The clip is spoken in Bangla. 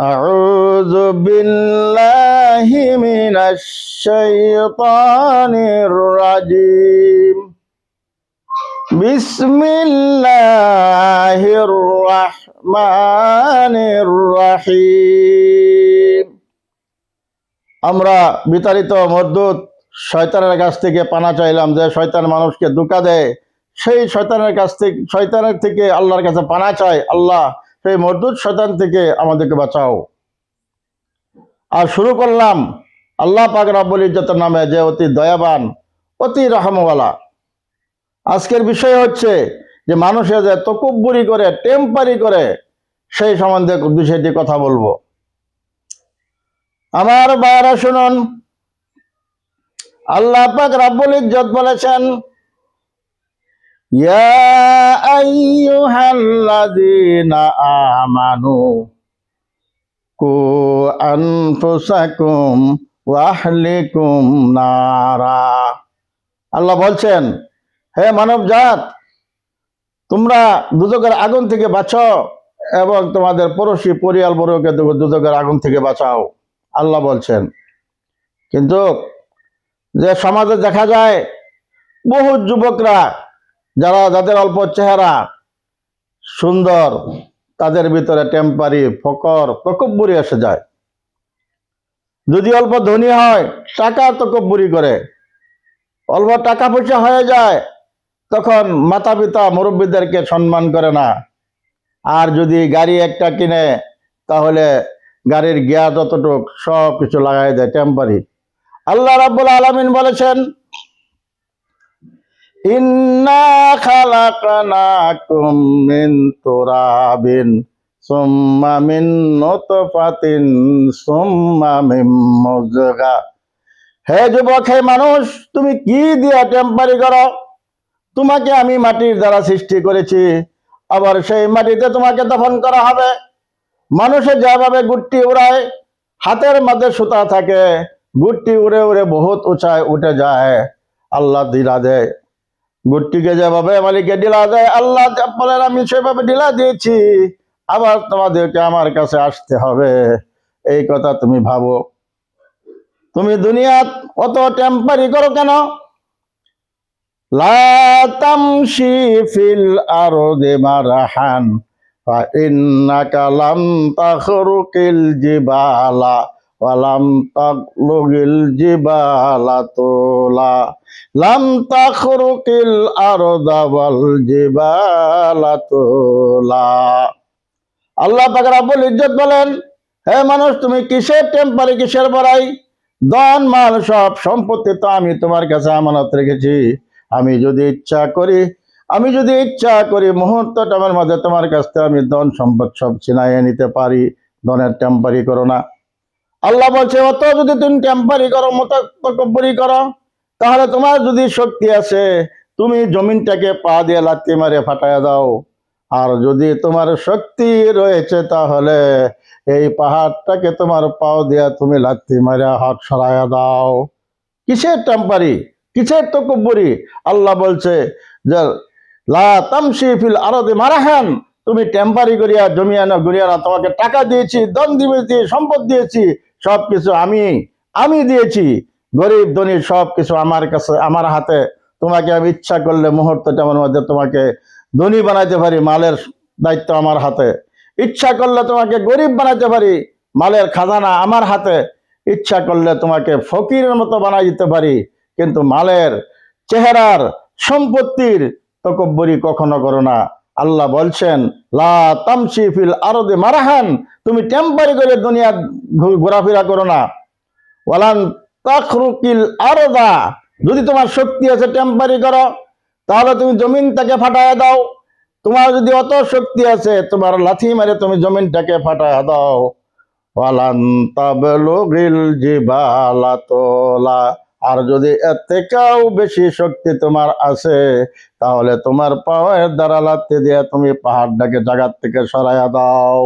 أعوذ بالله من الشيطان الرجيم بسم الله الرحمن الرحيم আমরা বিতাড়িত মদ্যুত শয়তানের কাছ থেকে পানা চাইলাম যে শয়তান মানুষকে ধোকা দেয় সেই শয়তানের কাছ থেকে শয়তানের থেকে আল্লাহর কাছে পানা চাই আল্লাহ সেই মর্দুদ শয়তান থেকে আমাদেরকে বাঁচাও। আর শুরু করলাম আল্লাহ পাক রাব্বুল ইজ্জতের নামে যে অতি দয়াবান, অতি রহমওয়ালা। আজকের বিষয় হচ্ছে যে মানুষে যে তকুব্বুরি করে, টেম্পারি করে, সেই সম্বন্ধে বিষয়টি কথা বলব। আমার বায়রা শুনুন, আল্লাহ পাক রাব্বুল ইজ্জত বলেছেন ইয়া আইয়ুহাল্লাযীনা আমানু কু আনফুসাকুম ওয়া আহলিকুম নারা আল্লাহ বলছেন, হে মানব জাত তোমরা দুদকের আগুন থেকে বাঁচো এবং তোমাদের পড়োশী পরিয়াল বর্গকে দুদকের আগুন থেকে বাঁচাও, আল্লাহ বলছেন। কিন্তু যে সমাজে দেখা যায় বহু যুবকরা যারা যাদের অল্প চেহারা, সুন্দর, তাদের ভিতরে টেম্পারি ফকর তকব্বুরি এসে যায়। যদি অল্প ধনী হয়, টাকা তকব্বুরি করে। অল্প টাকা পয়সা হয়ে যায়, তখন মাতা পিতা মুরব্বীদেরকে সম্মান করে না। আর যদি গাড়ি একটা কিনে, তাহলে গাড়ির গিয়া যতটুক সব কিছু লাগাই দেয় টেম্পারি আল্লাহ রাব্বুল আলামিন বলেছেন ইন্না হে যুবক, হে মানুষ, তুমি কি দিয়া টেম্পারি করো? তোমাকে আমি মাটির দ্বারা সৃষ্টি করেছি, আবার সেই মাটিতে তোমাকে দফন করা হবে। মানুষে যেভাবে গুট্টি উড়ায়, হাতের মধ্যে সুতা থাকে গুট্টি উড়ে উড়ে বহুত উঁচায় উঠে যায়। আল্লাহ দিলা দেয়। বুটটিকে যেভাবে মালিককে ডিলা দেয়, আল্লাহ বলেন আমি সেভাবে ডিলা দিয়েছি। আবার তোমাদেরকে আমার কাছে আসতে হবে। এই কথা তুমি ভাবো। তুমি দুনিয়াত অত টেম্পারি করো কেন? লাতামশি ولم تبلغ الجبال طولا لم تخرق الأرض والجبال طولا আল্লাহ পাক রাব্বুল ইজ্জত বলেন হে মানুষ তুমি কিসের টেম্পারে কিসের বড়াই ধন মাল সব সম্পত্তি তো আমি তোমার কাছে আমানত রেখেছি আমি যদি ইচ্ছা করি আমি যদি ইচ্ছা করি মুহূর্তটা আমার মাঝে তোমার কাছ থেকে আমি ধন সম্পদ সব ছিনাইয়ে নিতে পারি ধনের টেম্পারি করো না আল্লাহ বলছে, অত যদি তুমি টেম্পারি করো মতো তকব্বরি করো, তাহলে তোমার যদি শক্তি আছে, তুমি জমিনটাকে পা দিয়ে লাত্তি মারে ফাটাইয়া দাও। আর যদি তোমার শক্তি রয়েছে, তাহলে এই পাহাড়টাকে তোমার পাও দিয়া তুমি লাত্তি মারে হাত সরাইয়া দাও। কিসের টেম্পারি কিসের তো তকব্বরি আল্লাহ বলছে যে, লা তামশি ফিল আরদে মারাহান, তুমি টেম্পারি করিয়া জমিয়ানা গড়িয়ানা তোমাকে টাকা দিয়েছি দন দিয়েছি, সম্পদ দিয়েছি সব কিছু আমি আমি দিয়েছি। গরিব ধনী সব কিছু আমার কাছে, আমার হাতে। তোমাকে আমি ইচ্ছা করলে মুহূর্তটা আমার মধ্যে তোমাকে ধনী বানাইতে পারি, মালের দায়িত্ব আমার হাতে। ইচ্ছা করলে তোমাকে গরিব বানাইতে পারি, মালের খাজানা আমার হাতে। ইচ্ছা করলে তোমাকে ফকিরের মতো বানাই দিতে পারি, কিন্তু মালের চেহারার সম্পত্তির তকব্বরি কখনো করো না। আল্লাহ বলছেন, লা তামসি ফিল মারাহান তুমি টেম্পারি করে দুনিয়া ঘোরাফেরা করো না। ওয়ালান যদি তোমার শক্তি আছে টেম্পারি করো, তাহলে তুমি জমিনটাকে ফাটায় দাও। তোমার যদি অত শক্তি আছে, তোমার লাথি মারে তুমি জমিনটাকে ফাটায় দাও। ওয়ালান তাবলুগিল জিবালা তোলা আর যদি এর থেকেও বেশি শক্তি তোমার আছে, তাহলে তোমার পাওয়ার দ্বারা লাত্তি দিয়ে তুমি পাহাড়টাকে জাগার থেকে সরাইয়া দাও।